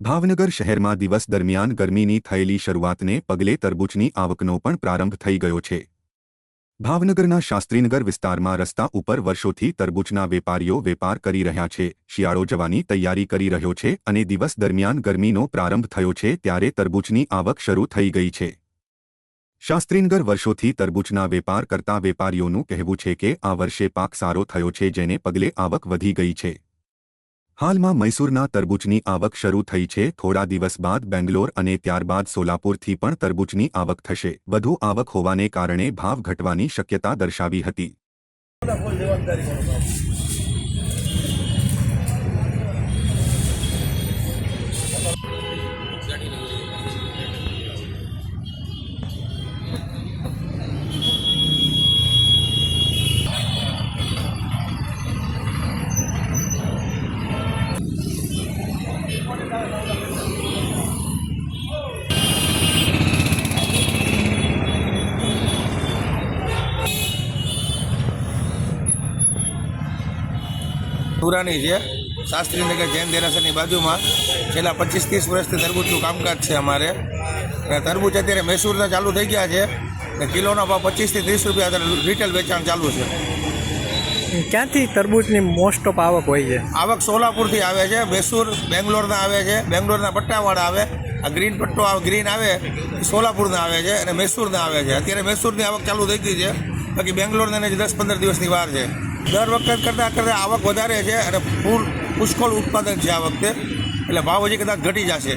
ભાવનગર શહેરમાં દિવસ દરમિયાન ગરમીની થયેલી શરૂઆતને પગલે તરબૂચની આવકનો પણ પ્રારંભ થઈ ગયો છે. ભાવનગરના શાસ્ત્રીનગર વિસ્તારમાં રસ્તા ઉપર વર્ષોથી તરબૂચના વેપારીઓ વેપાર કરી રહ્યા છે. શિયાળો જવાની તૈયારી કરી રહ્યો છે અને દિવસ દરમિયાન ગરમીનો પ્રારંભ થયો છે ત્યારે તરબૂચની આવક શરૂ થઈ ગઈ છે. શાસ્ત્રીનગર વર્ષોથી તરબૂચના વેપાર કરતા વેપારીઓનું કહેવું છે કે આ વર્ષે પાક સારો થયો છે જેને પગલે આવક વધી ગઈ છે. હાલમાં મૈસૂરના તરબૂચની આવક શરૂ થઈ છે. થોડા દિવસ બાદ બેંગ્લોર અને ત્યારબાદ સોલાપુરથી પણ તરબૂચની આવક થશે. વધુ આવક હોવાને કારણે ભાવ ઘટવાની શક્યતા દર્શાવી હતી. પુરાની છે. શાસ્ત્રીનગર જૈન દેરાસરની બાજુમાં છેલ્લા પચીસ ત્રીસ વર્ષથી તરબૂચનું કામકાજ છે અમારે. અને તરબૂચ અત્યારે મૈસૂરના ચાલુ થઈ ગયા છે. ને કિલોના ભાવ પચીસથી ત્રીસ રૂપિયા રિટેલ વેચાણ ચાલુ છે. ક્યાંથી તરબૂચની મોસ્ટ ઓફ આવક હોય છે? આવક સોલાપુરથી આવે છે મૈસૂર બેંગ્લોરના આવે છે, બેંગ્લોરના પટ્ટાવાળા આવે, આ ગ્રીન પટ્ટો આવે ગ્રીન આવે સોલાપુરના આવે છે અને મૈસૂરના આવે છે. અત્યારે મૈસૂરની આવક ચાલુ થઈ ગઈ છે, બાકી બેંગ્લોરને એને દસ પંદર દિવસની વાર છે. દર વખત કરતાં કરતાં આવક વધારે છે અને ફૂલ પુષ્કળ ઉત્પાદન છે આ વખતે. એટલે ભાવ હજી કદાચ ઘટી જશે.